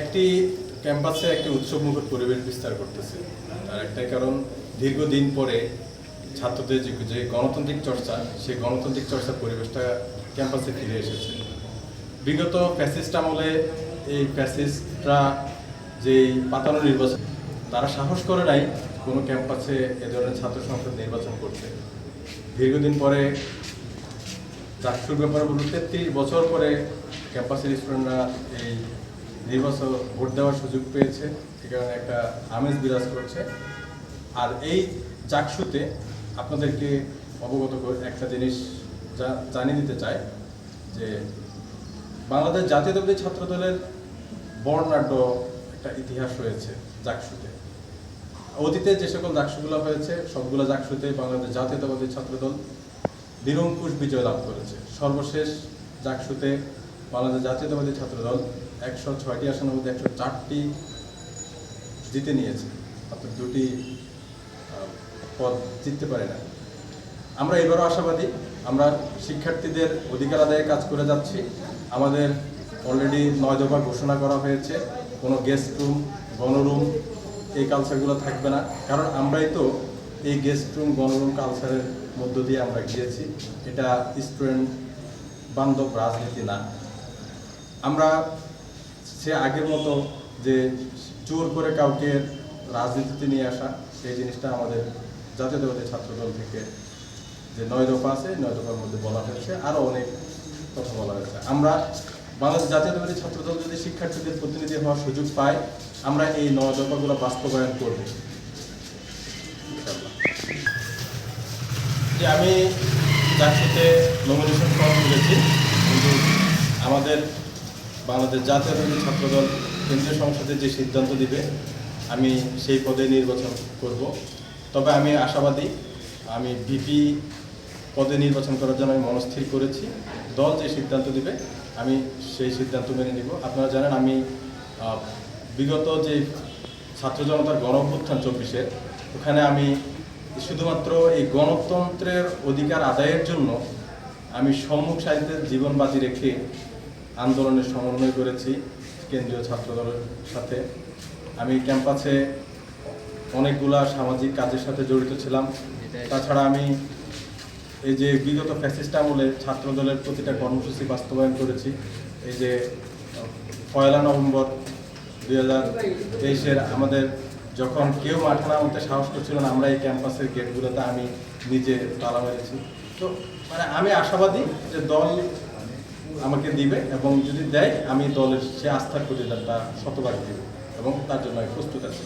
একটি ক্যাম্পাসে একটি উৎসবমুখর পরিবেশ বিস্তার করতেছে। তার একটাই কারণ, দীর্ঘদিন পরে ছাত্রদের যে যে গণতান্ত্রিক চর্চা, সেই গণতান্ত্রিক চর্চার পরিবেশটা ক্যাম্পাসে ফিরে এসেছে। বিগত ফ্যাসিস্ট আমলে এই ফ্যাসিস্টরা যেই পাতানো নির্বাচন, তারা সাহস করে নাই কোনো ক্যাম্পাসে এ ধরনের ছাত্র সংসদ নির্বাচন করতে। দীর্ঘদিন পরে চাকরির ব্যাপারে বলতে তেত্রিশ বছর পরে ক্যাম্পাসের স্টুডেন্টরা এই নির্বাচন ভোট দেওয়ার সুযোগ পেয়েছে সে কারণে একটা আমেজ বিরাজ করছে। আর এই চাকসুতে আপনাদেরকে অবগত করে একটা জিনিস জানিয়ে দিতে চাই, যে বাংলাদেশ জাতীয়তাবাদী ছাত্র দলের বর্ণাঢ্য একটা ইতিহাস রয়েছে জাকসুতে অতীতে যে সকল জাকসুগুলো হয়েছে, সবগুলো জাকসুতে বাংলাদেশ জাতীয়তাবাদী ছাত্রদল নিরঙ্কুশ বিজয় লাভ করেছে। সর্বশেষ জাকসুতে বাংলাদেশ জাতীয়তাবাদী ছাত্রদল একশো ছয়টি আসনের মধ্যে একশো চারটি জিতে নিয়েছে। অর্থাৎ দুটি পদ জিততে পারে না। আমরা এবারও আশাবাদী, আমরা শিক্ষার্থীদের অধিকার আদায়ে কাজ করে যাচ্ছি। আমাদের অলরেডি নয় দফা ঘোষণা করা হয়েছে, কোনো গেস্ট রুম গণরুম এই কালচারগুলো থাকবে না। কারণ আমরাই তো এই গেস্ট রুম গণরুম কালচারের মধ্য দিয়ে আমরা গিয়েছি। এটা স্টুডেন্ট বান্ধব রাজনীতি না। আমরা সে আগের মতো যে জোর করে কাউকে রাজনীতিতে নিয়ে আসা, সেই জিনিসটা আমাদের জাতীয়তাবাদী ছাত্রদল থেকে যে নয় দফা আছে নয় দফার মধ্যে বলা হয়েছে আরও অনেক কথা বলা হয়েছে। আমরা বাংলাদেশ জাতীয়তাবাদী ছাত্রদল যদি শিক্ষার্থীদের প্রতিনিধি হওয়ার সুযোগ পায়, আমরা এই নয় দফাগুলো বাস্তবায়ন করব। যে আমি সাথে নমিনেশন ফর্ম তুলেছি কিন্তু আমাদের বাংলাদেশ জাতীয়তাবাদী ছাত্রদল কেন্দ্রীয় সংসদে যে সিদ্ধান্ত দিবে, আমি সেই পদে নির্বাচন করব। তবে আমি আশাবাদী, আমি ভিপি পদে নির্বাচন করার জন্য আমি মনস্থির করেছি। দল যে সিদ্ধান্ত দিবে, আমি সেই সিদ্ধান্ত মেনে নিব। আপনারা জানেন, আমি বিগত যে ছাত্র জনতার গণ অভ্যুত্থান চব্বিশের, ওখানে আমি শুধুমাত্র এই গণতন্ত্রের অধিকার আদায়ের জন্য আমি সম্মুখ সাহিত্যের জীবন বাজি রেখে আন্দোলনের সমন্বয় করেছি কেন্দ্রীয় ছাত্র দলের সাথে। আমি ক্যাম্পাসে অনেকগুলা সামাজিক কাজের সাথে জড়িত ছিলাম। তাছাড়া আমি এই যে বিগত ফ্যাসিস্ট আমলে ছাত্র দলের প্রতিটা কর্মসূচি বাস্তবায়ন করেছি। এই যে, পয়লা নভেম্বর দুই হাজার তেইশের আমাদের যখন কেউ মাঠে নামতে সাহস করছিল না, আমরা এই ক্যাম্পাসের গেটগুলোতে আমি নিজে তালা মেরেছি। তো মানে আমি আশাবাদী যে দল আমাকে দিবে এবং যদি দেয়, আমি দলের সে আস্থা করি তার শতভাগ দিব এবং তার জন্য আমি প্রস্তুত আছি।